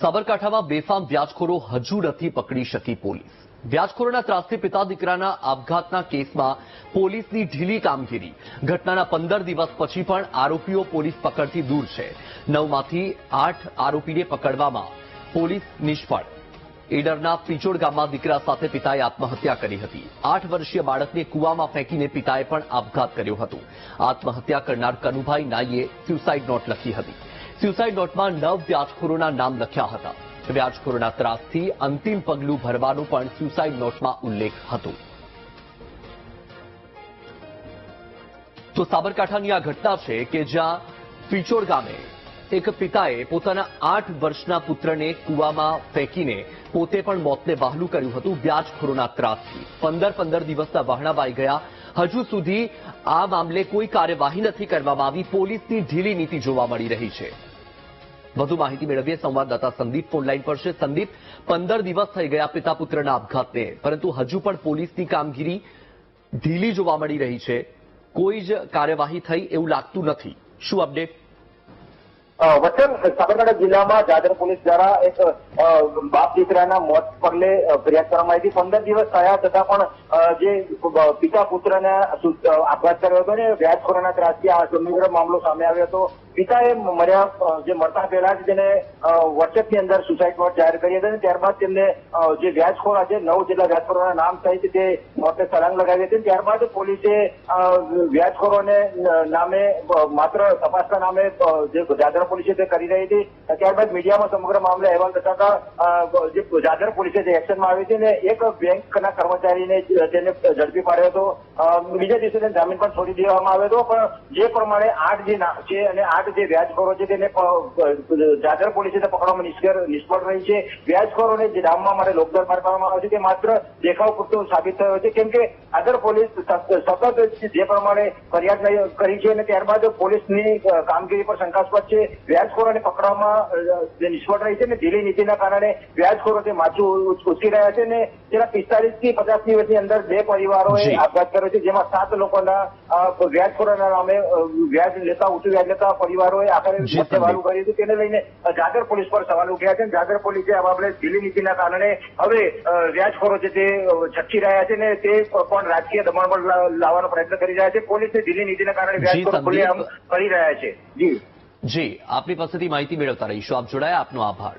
સાબરકાંઠામાં બેફામ વ્યાજખોરો હજુ નથી પકડી શકી પોલીસ. વ્યાજખોરોના ત્રાસથી પિતા દીકરાના આપઘાતના કેસમાં પોલીસની ઢીલી કામગીરી. ઘટનાના પંદર દિવસ પછી પણ આરોપીઓ પોલીસ પકડથી દૂર છે. નવમાંથી આઠ આરોપીને પકડવામાં પોલીસ નિષ્ફળ. ઈડરના પિચોડ ગામમાં દીકરા સાથે પિતાએ આત્મહત્યા કરી હતી. આઠ વર્ષીય બાળકને કૂવામાં ફેંકીને પિતાએ પણ આપઘાત કર્યો હતો. આત્મહત્યા કરનાર કનુભાઈ નાઈએ સ્યુસાઇડ નોટ લખી હતી. સ્યુસાઇડ નોટમાં નવ વ્યાજખોરોના નામ લખ્યા હતા. વ્યાજખોરોના ત્રાસથી અંતિમ પગલું ભરવાનો પણ સ્યુસાઇડ નોટમાં ઉલ્લેખ હતો. તો સાબરકાંઠાની આ ઘટના છે કે જ્યાં પીચોડ ગામે એક પિતાએ પોતાના આઠ વર્ષના પુત્રને કૂવામાં ફેંકીને પોતે પણ મોતને વહાલું કર્યું હતું. વ્યાજખોરોના ત્રાસથી પંદર પંદર દિવસના વહાણાબાઈ ગયા. હજુ સુધી આ મામલે કોઈ કાર્યવાહી નથી કરવામાં આવી. પોલીસની ઢીલી નીતિ જોવા મળી રહી છે. વધુ માહિતી મેળવીએ. સંવાદદાતા સંદીપ ફોનલાઈન પર છે. સંદીપ, પંદર દિવસ થઈ ગયા પિતા પુત્રના આપઘાતને, પરંતુ હજુ પણ પોલીસની કામગીરી ઢીલી જોવા મળી રહી છે. કોઈ જ કાર્યવાહી થઈ એવું લાગતું નથી. શું અપડેટ? અ, વચન સાબરકાંઠા જિલ્લામાં દાદર પોલીસ દ્વારા એક બાપ દીકરાના મોત પગલે ફરિયાદ કરવામાં આવી હતી. પંદર દિવસ થયા છતાં પણ જે પિતા પુત્રને આપઘાત કર્યો હતો ને વ્યાજખોરાના ત્રાસથી આ સમગ્ર મામલો સામે આવ્યો હતો. પિતાએ મર્યા જે મરતા પહેલા જ તેને વોટ્સએપની અંદર સુસાઇડ નોટ જાહેર કરી હતી અને ત્યારબાદ તેમને જે વ્યાજખોર છે નવ જેટલા વ્યાજખોરોના નામ સહિત તે મોટે સળંગ લગાવી હતી. ત્યારબાદ પોલીસે વ્યાજખોરોને નામે માત્ર તપાસના નામે જે દાદર પોલીસે તે કરી રહી હતી. ત્યારબાદ મીડિયામાં સમગ્ર મામલે અહેવાલ થતા જે દાદર પોલીસે જે એક્શનમાં આવી હતી ને એક બેંકના કર્મચારીને તેને ઝડપી પાડ્યો હતો. બીજા દિવસે તેને જામીન પણ છોડી દેવામાં આવ્યો હતો પણ જે પ્રમાણે આઠ જે નામ છે અને આઠ જે વ્યાજખોરો છે તેને પ- પોલીસે પકડવામાં નિષ્ફળ રહી છે. વ્યાજખોરોને જે ડામમાં માટે લોકદરબાર પાડવામાં આવ્યો છે તે માત્ર દેખાવ પૂરતું સાબિત થયો છે. કેમ કે દાદર પોલીસ સતત જે પ્રમાણે ફરિયાદ કરી છે અને ત્યારબાદ પોલીસની કામગીરી પર શંકાસ્પદ છે. વ્યાજખોરોને પકડવામાં જે નિષ્ફળ રહી છે ને ઢીલી નીતિના કારણે વ્યાજખોરો તે માથું ઉચ- ઉચકી રહ્યા છે ને તેના પિસ્તાલીસથી પચાસ દિવસની અંદર બે પરિવારોએ. આપઘાત કર્યો છે જેમાં સાત લોકોના વ્યાજખોરોના નામે વ્યાજ લેતા ઊંચું વ્યાજ લેતા પરિવારોએ આખરે સવાલ કર્યું હતું તેને લઈને જાગર પોલીસ પર સવાલ ઉઠ્યા છે. જાગર પોલીસે આ બાબતે દિલ્હી નીતિના કારણે હવે વ્યાજખોરો છે તે છટકી રહ્યા છે ને તે પણ રાજકીય દબાણ પર લાવવાનો પ્રયત્ન કરી રહ્યા છે. પોલીસે દિલ્હી નીતિના કારણે વ્યાજખોરો. ખુલ્લેઆમ કરી રહ્યા છે. જી. જી આપની પાસેથી માહિતી મેળવતા રહીશું. આપ જોડાયા. આપનો આભાર.